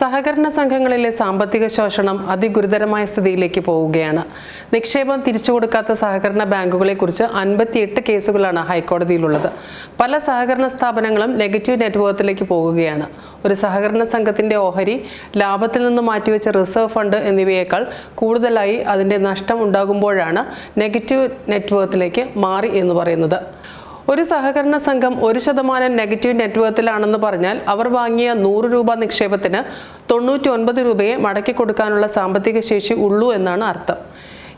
സഹകരണ സംഘങ്ങളിലെ സാമ്പത്തിക ശോഷണം അതിഗുരുതരമായ സ്ഥിതിയിലേക്ക് പോവുകയാണ്. നിക്ഷേപം തിരിച്ചു കൊടുക്കാത്ത സഹകരണ ബാങ്കുകളെക്കുറിച്ച് അൻപത്തിയെട്ട് കേസുകളാണ് ഹൈക്കോടതിയിലുള്ളത്. പല സഹകരണ സ്ഥാപനങ്ങളും നെഗറ്റീവ് നെറ്റ്വർത്തിലേക്ക് പോകുകയാണ്. ഒരു സഹകരണ സംഘത്തിന്റെ ഓഹരി ലാഭത്തിൽ നിന്ന് മാറ്റിവെച്ച റിസർവ് ഫണ്ട് എന്നിവയേക്കാൾ കൂടുതലായി അതിന്റെ നഷ്ടം ഉണ്ടാകുമ്പോഴാണ് നെഗറ്റീവ് നെറ്റ്വർത്തിലേക്ക് മാറി എന്ന് പറയുന്നത്. ഒരു സഹകരണ സംഘം ഒരു ശതമാനം നെഗറ്റീവ് നെറ്റ്വർത്തിലാണെന്ന് പറഞ്ഞാൽ അവർ വാങ്ങിയ നൂറ് രൂപ നിക്ഷേപത്തിന് തൊണ്ണൂറ്റി ഒൻപത് രൂപയെ മടക്കി കൊടുക്കാനുള്ള സാമ്പത്തിക ശേഷി ഉള്ളൂ എന്നാണ് അർത്ഥം.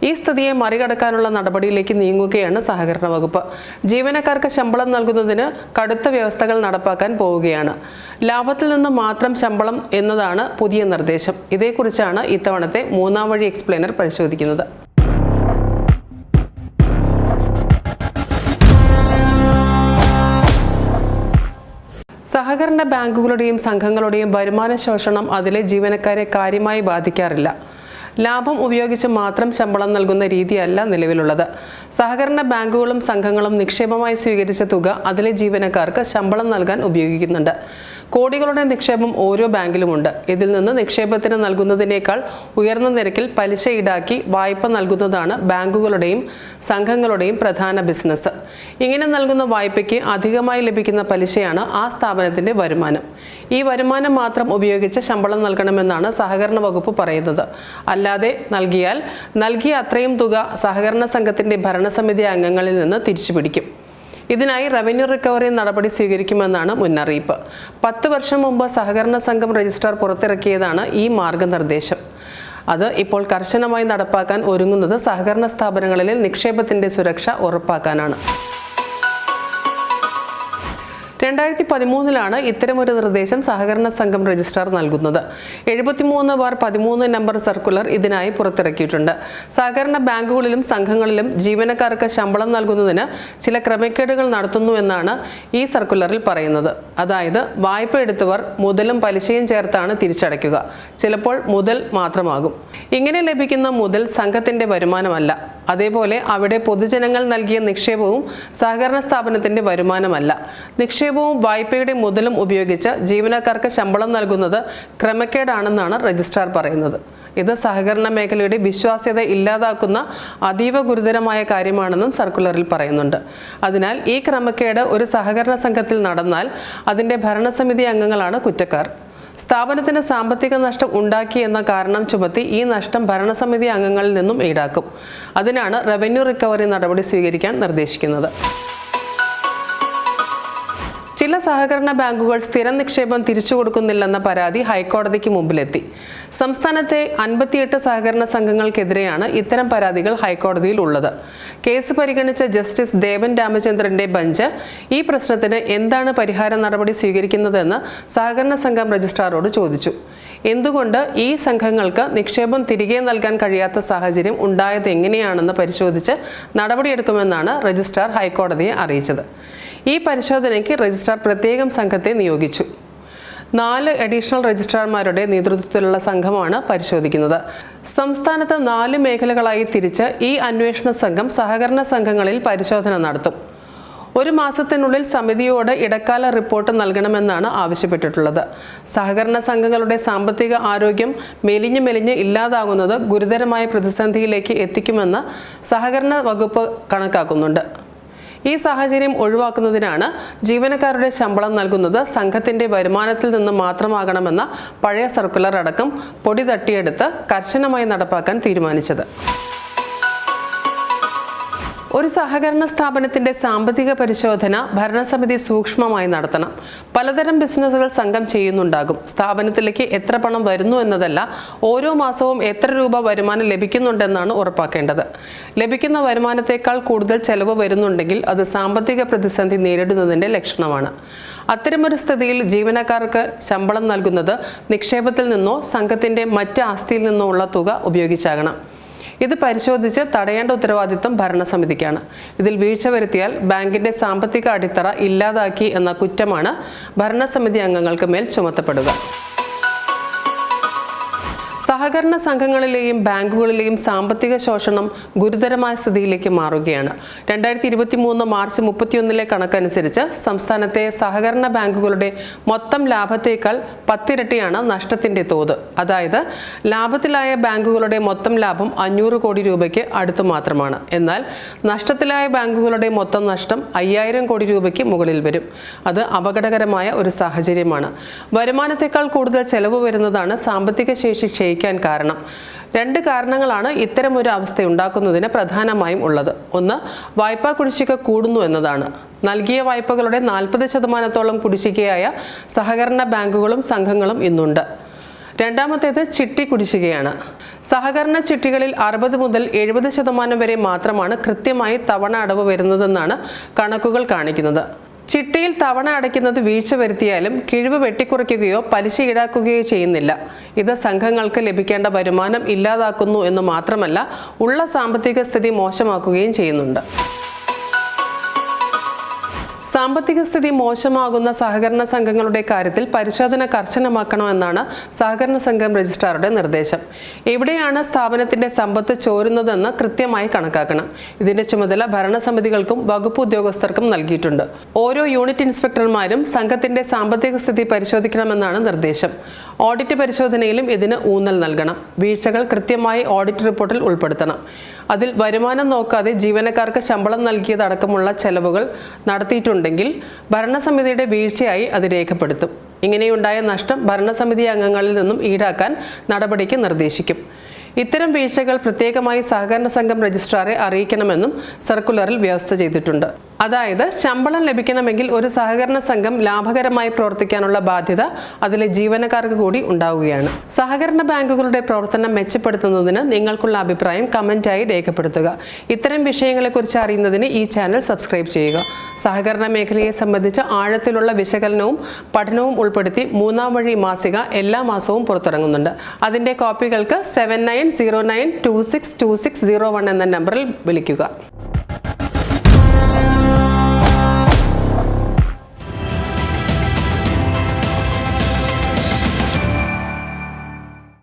ഈ സ്ഥിതിയെ മറികടക്കാനുള്ള നടപടിയിലേക്ക് നീങ്ങുകയാണ് സഹകരണ വകുപ്പ്. ജീവനക്കാർക്ക് ശമ്പളം നൽകുന്നതിന് കടുത്ത വ്യവസ്ഥകൾ നടപ്പാക്കാൻ പോവുകയാണ്. ലാഭത്തിൽ നിന്ന് മാത്രം ശമ്പളം എന്നതാണ് പുതിയ നിർദ്ദേശം. ഇതേക്കുറിച്ചാണ് ഇത്തവണത്തെ മൂന്നാം വഴി എക്സ്പ്ലെയിനർ പരിശോധിക്കുന്നത്. സഹകരണ ബാങ്കുകളുടെയും സംഘങ്ങളുടെയും വരുമാന ശോഷണം അതിലെ ജീവനക്കാരെ കാര്യമായി ബാധിക്കാറില്ല. ലാഭം ഉപയോഗിച്ച് മാത്രം ശമ്പളം നൽകുന്ന രീതിയല്ല നിലവിലുള്ളത്. സഹകരണ ബാങ്കുകളും സംഘങ്ങളും നിക്ഷേപമായി സ്വീകരിച്ച തുക അതിലെ ജീവനക്കാർക്ക് ശമ്പളം നൽകാൻ ഉപയോഗിക്കുന്നുണ്ട്. കോടികളുടെ നിക്ഷേപം ഓരോ ബാങ്കിലുമുണ്ട്. ഇതിൽ നിന്ന് നിക്ഷേപത്തിന് നൽകുന്നതിനേക്കാൾ ഉയർന്ന നിരക്കിൽ പലിശ ഈടാക്കി വായ്പ നൽകുന്നതാണ് ബാങ്കുകളുടെയും സംഘങ്ങളുടെയും പ്രധാന ബിസിനസ് ഇങ്ങനെ നൽകുന്ന വായ്പയ്ക്ക് അധികമായി ലഭിക്കുന്ന പലിശയാണ് ആ സ്ഥാപനത്തിന്റെ വരുമാനം. ഈ വരുമാനം മാത്രം ഉപയോഗിച്ച് ശമ്പളം നൽകണമെന്നാണ് സഹകരണ വകുപ്പ് പറയുന്നത്. അല്ലാതെ നൽകിയാൽ നൽകിയ അത്രയും തുക സഹകരണ സംഘത്തിന്റെ ഭരണസമിതി അംഗങ്ങളിൽ നിന്ന് തിരിച്ചുപിടിക്കും. ഇതിനായി റവന്യൂ റിക്കവറി നടപടി സ്വീകരിക്കുമെന്നാണ് മുന്നറിയിപ്പ്. പത്ത് വർഷം മുമ്പ് സഹകരണ സംഘം രജിസ്ട്രാർ പുറത്തിറക്കിയതാണ് ഈ മാർഗനിർദ്ദേശം. അത് ഇപ്പോൾ കർശനമായി നടപ്പാക്കാൻ ഒരുങ്ങുന്നത് സഹകരണ സ്ഥാപനങ്ങളിലെ നിക്ഷേപത്തിന്റെ സുരക്ഷ ഉറപ്പാക്കാനാണ്. രണ്ടായിരത്തി പതിമൂന്നിലാണ് ഇത്തരമൊരു നിർദ്ദേശം സഹകരണ സംഘം രജിസ്ട്രാർ നൽകുന്നത്. എഴുപത്തിമൂന്ന് ബാർ പതിമൂന്ന് നമ്പർ സർക്കുലർ ഇതിനായി പുറത്തിറക്കിയിട്ടുണ്ട്. സഹകരണ ബാങ്കുകളിലും സംഘങ്ങളിലും ജീവനക്കാർക്ക് ശമ്പളം നൽകുന്നതിന് ചില ക്രമക്കേടുകൾ നടത്തുന്നുവെന്നാണ് ഈ സർക്കുലറിൽ പറയുന്നത്. അതായത് വായ്പ എടുത്തവർ മുതലും പലിശയും ചേർത്താണ് തിരിച്ചടയ്ക്കുക. ചിലപ്പോൾ മുതൽ മാത്രമാകും. ഇങ്ങനെ ലഭിക്കുന്ന മുതൽ സംഘത്തിന്റെ വരുമാനമല്ല. അതേപോലെ അവിടെ പൊതുജനങ്ങൾ നൽകിയ നിക്ഷേപവും സഹകരണ സ്ഥാപനത്തിന്റെ വരുമാനമല്ല. നിക്ഷേപവും വായ്പയുടെ മുതലും ഉപയോഗിച്ച് ജീവനക്കാർക്ക് ശമ്പളം നൽകുന്നത് ക്രമക്കേടാണെന്നാണ് രജിസ്ട്രാർ പറയുന്നത്. ഇത് സഹകരണ മേഖലയുടെ വിശ്വാസ്യത ഇല്ലാതാക്കുന്ന അതീവ ഗുരുതരമായ കാര്യമാണെന്നും സർക്കുലറിൽ പറയുന്നുണ്ട്. അതിനാൽ ഈ ക്രമക്കേട് ഒരു സഹകരണ സംഘത്തിൽ നടന്നാൽ അതിന്റെ ഭരണസമിതി അംഗങ്ങളാണ് കുറ്റക്കാർ. സ്ഥാപനത്തിന് സാമ്പത്തിക നഷ്ടം ഉണ്ടാക്കി എന്ന കാരണം ചുമത്തി ഈ നഷ്ടം ഭരണസമിതി അംഗങ്ങളിൽ നിന്നും ഈടാക്കും. അതിനാണ് റവന്യൂ റിക്കവറി നടപടി സ്വീകരിക്കാൻ നിർദ്ദേശിക്കുന്നത്. ചില സഹകരണ ബാങ്കുകൾ സ്ഥിരം നിക്ഷേപം തിരിച്ചു കൊടുക്കുന്നില്ലെന്ന പരാതി ഹൈക്കോടതിക്ക് മുമ്പിലെത്തി. സംസ്ഥാനത്തെ അൻപത്തിയെട്ട് സഹകരണ സംഘങ്ങൾക്കെതിരെയാണ് ഇത്തരം പരാതികൾ ഹൈക്കോടതിയിൽ ഉള്ളത്. കേസ് പരിഗണിച്ച ജസ്റ്റിസ് ദേവൻ രാമചന്ദ്രന്റെ ബെഞ്ച് ഈ പ്രശ്നത്തിന് എന്താണ് പരിഹാര നടപടി സ്വീകരിക്കുന്നതെന്ന് സഹകരണ സംഘം രജിസ്ട്രാറോട് ചോദിച്ചു. എന്തുകൊണ്ട് ഈ സംഘങ്ങൾക്ക് നിക്ഷേപം തിരികെ നൽകാൻ കഴിയാത്ത സാഹചര്യം ഉണ്ടായത് എങ്ങനെയാണെന്ന് പരിശോധിച്ച് നടപടിയെടുക്കുമെന്നാണ് രജിസ്ട്രാർ ഹൈക്കോടതിയെ അറിയിച്ചത്. ഈ പരിശോധനയ്ക്ക് രജിസ്ട്രാർ പ്രത്യേകം സംഘത്തെ നിയോഗിച്ചു. നാല് അഡീഷണൽ രജിസ്ട്രാർമാരുടെ നേതൃത്വത്തിലുള്ള സംഘമാണ് പരിശോധിക്കുന്നത്. സംസ്ഥാനത്ത് നാല് മേഖലകളായി തിരിച്ച് ഈ അന്വേഷണ സംഘം സഹകരണ സംഘങ്ങളിൽ പരിശോധന നടത്തും. ഒരു മാസത്തിനുള്ളിൽ സമിതിയോട് ഇടക്കാല റിപ്പോർട്ട് നൽകണമെന്നാണ് ആവശ്യപ്പെട്ടിട്ടുള്ളത്. സഹകരണ സംഘങ്ങളുടെ സാമ്പത്തിക ആരോഗ്യം മെലിഞ്ഞു മെലിഞ്ഞ് ഇല്ലാതാകുന്നത് ഗുരുതരമായ പ്രതിസന്ധിയിലേക്ക് എത്തിക്കുമെന്ന് സഹകരണ വകുപ്പ് കണക്കാക്കുന്നുണ്ട്. ഈ സാഹചര്യം ഒഴിവാക്കുന്നതിനാണ് ജീവനക്കാരുടെ ശമ്പളം നൽകുന്നത് സംഘത്തിന്റെ വരുമാനത്തിൽ നിന്ന് മാത്രമാകണമെന്ന പഴയ സർക്കുലർ അടക്കം പൊടി തട്ടിയെടുത്ത് കർശനമായി നടപ്പാക്കാൻ തീരുമാനിച്ചത്. ഒരു സഹകരണ സ്ഥാപനത്തിന്റെ സാമ്പത്തിക പരിശോധന ഭരണസമിതി സൂക്ഷ്മമായി നടത്തണം. പലതരം ബിസിനസ്സുകൾ സംഘം ചെയ്യുന്നുണ്ടാകും. സ്ഥാപനത്തിലേക്ക് എത്ര പണം വരുന്നു എന്നതല്ല ഓരോ മാസവും എത്ര രൂപ വരുമാനം ലഭിക്കുന്നുണ്ടെന്നാണ് ഉറപ്പാക്കേണ്ടത്. ലഭിക്കുന്ന വരുമാനത്തേക്കാൾ കൂടുതൽ ചെലവ് വരുന്നുണ്ടെങ്കിൽ അത് സാമ്പത്തിക പ്രതിസന്ധി നേരിടുന്നതിന്റെ ലക്ഷണമാണ്. അത്തരമൊരു സ്ഥിതിയിൽ ജീവനക്കാർക്ക് ശമ്പളം നൽകുന്നത് നിക്ഷേപത്തിൽ നിന്നോ സംഘത്തിന്റെ മറ്റ് ആസ്തിയിൽ നിന്നോ ഉള്ള തുക ഉപയോഗിച്ചാകണം. ഇത് പരിശോധിച്ച് തടയേണ്ട ഉത്തരവാദിത്വം ഭരണസമിതിക്കാണ്. ഇതിൽ വീഴ്ച വരുത്തിയാൽ ബാങ്കിന്റെ സാമ്പത്തിക അടിത്തറ ഇല്ലാതാക്കി എന്ന കുറ്റമാണ് ഭരണസമിതി അംഗങ്ങൾക്ക് മേൽ ചുമത്തപ്പെടുക. സഹകരണ സംഘങ്ങളിലെയും ബാങ്കുകളിലെയും സാമ്പത്തിക ശോഷണം ഗുരുതരമായ സ്ഥിതിയിലേക്ക് മാറുകയാണ്. രണ്ടായിരത്തി ഇരുപത്തി മൂന്ന് മാർച്ച് മുപ്പത്തിയൊന്നിലെ കണക്കനുസരിച്ച് സംസ്ഥാനത്തെ സഹകരണ ബാങ്കുകളുടെ മൊത്തം ലാഭത്തേക്കാൾ പത്തിരട്ടിയാണ് നഷ്ടത്തിന്റെ തോത്. അതായത് ലാഭത്തിലായ ബാങ്കുകളുടെ മൊത്തം ലാഭം അഞ്ഞൂറ് കോടി രൂപയ്ക്ക് അടുത്ത് മാത്രമാണ്. എന്നാൽ നഷ്ടത്തിലായ ബാങ്കുകളുടെ മൊത്തം നഷ്ടം അയ്യായിരം കോടി രൂപയ്ക്ക് മുകളിൽ വരും. അത് അപകടകരമായ ഒരു സാഹചര്യമാണ്. വരുമാനത്തെക്കാൾ കൂടുതൽ ചെലവ് വരുന്നതാണ് സാമ്പത്തിക ശേഷി ക്ഷയിക്കാൻ കാരണം. രണ്ട് കാരണങ്ങളാണ് ഇത്തരം ഒരു അവസ്ഥ ഉണ്ടാക്കുന്നതിന് പ്രധാനമായും ഉള്ളത്. ഒന്ന് വായ്പാ കുടിശ്ശിക കൂടുന്നു എന്നതാണ്. നൽകിയ വായ്പകളുടെ നാൽപ്പത് ശതമാനത്തോളം കുടിശ്ശികയായ സഹകരണ ബാങ്കുകളും സംഘങ്ങളും ഇന്നുണ്ട്. രണ്ടാമത്തേത് ചിട്ടി കുടിശ്ശികയാണ്. സഹകരണ ചിട്ടികളിൽ അറുപത് മുതൽ എഴുപത് ശതമാനം വരെ മാത്രമാണ് കൃത്യമായി തവണ അടവ് വരുന്നതെന്നാണ് കണക്കുകൾ കാണിക്കുന്നത്. ചിട്ടിയിൽ തവണ അടയ്ക്കുന്നത് വീഴ്ച വരുത്തിയാലും കിഴിവ് വെട്ടിക്കുറയ്ക്കുകയോ പലിശ ഈടാക്കുകയോ ചെയ്യുന്നില്ല. ഇത് സംഘങ്ങൾക്ക് ലഭിക്കേണ്ട വരുമാനം ഇല്ലാതാക്കുന്നു എന്ന് മാത്രമല്ല ഉള്ള സാമ്പത്തിക സ്ഥിതി മോശമാക്കുകയും ചെയ്യുന്നുണ്ട്. സാമ്പത്തിക സ്ഥിതി മോശമാകുന്ന സഹകരണ സംഘങ്ങളുടെ കാര്യത്തിൽ പരിശോധന കർശനമാക്കണമെന്നാണ് സഹകരണ സംഘം രജിസ്ട്രാറുടെ നിർദ്ദേശം. എവിടെയാണ് സ്ഥാപനത്തിന്റെ സമ്പത്ത് ചോരുന്നതെന്ന് കൃത്യമായി കണക്കാക്കണം. ഇതിന്റെ ചുമതല ഭരണസമിതികൾക്കും വകുപ്പ് ഉദ്യോഗസ്ഥർക്കും നൽകിയിട്ടുണ്ട്. ഓരോ യൂണിറ്റ് ഇൻസ്പെക്ടർമാരും സംഘത്തിന്റെ സാമ്പത്തിക സ്ഥിതി പരിശോധിക്കണമെന്നാണ് നിർദ്ദേശം. ഓഡിറ്റ് പരിശോധനയിലും ഇതിന് ഊന്നൽ നൽകണം. വീഴ്ചകൾ കൃത്യമായി ഓഡിറ്റ് റിപ്പോർട്ടിൽ ഉൾപ്പെടുത്തണം. അതിൽ വരുമാനം നോക്കാതെ ജീവനക്കാർക്ക് ശമ്പളം നൽകിയതടക്കമുള്ള ചെലവുകൾ നടത്തിയിട്ടുണ്ടെങ്കിൽ ഭരണസമിതിയുടെ വീഴ്ചയായി അത് രേഖപ്പെടുത്തും. ഇങ്ങനെയുണ്ടായ നഷ്ടം ഭരണസമിതി അംഗങ്ങളിൽ നിന്നും ഈടാക്കാൻ നടപടിക്ക് നിർദ്ദേശിക്കും. ഇത്തരം വീഴ്ചകൾ പ്രത്യേകമായി സഹകരണ സംഘം രജിസ്ട്രാറെ അറിയിക്കണമെന്നും സർക്കുലറിൽ വ്യവസ്ഥ ചെയ്തിട്ടുണ്ട്. അതായത് ശമ്പളം ലഭിക്കണമെങ്കിൽ ഒരു സഹകരണ സംഘം ലാഭകരമായി പ്രവർത്തിക്കാനുള്ള ബാധ്യത അതിലെ ജീവനക്കാർക്ക് കൂടി ഉണ്ടാവുകയാണ്. സഹകരണ ബാങ്കുകളുടെ പ്രവർത്തനം മെച്ചപ്പെടുത്തുന്നതിന് നിങ്ങൾക്കുള്ള അഭിപ്രായം കമന്റായി രേഖപ്പെടുത്തുക. ഇത്തരം വിഷയങ്ങളെക്കുറിച്ച് അറിയുന്നതിന് ഈ ചാനൽ സബ്സ്ക്രൈബ് ചെയ്യുക. സഹകരണ മേഖലയെ സംബന്ധിച്ച് ആഴത്തിലുള്ള വിശകലനവും പഠനവും ഉൾപ്പെടുത്തി മൂന്നാം വഴി മാസിക എല്ലാ മാസവും പുറത്തിറങ്ങുന്നുണ്ട്. അതിന്റെ കോപ്പികൾക്ക് seven nine zero nine two six two six zero one എന്ന നമ്പറിൽ വിളിക്കുക.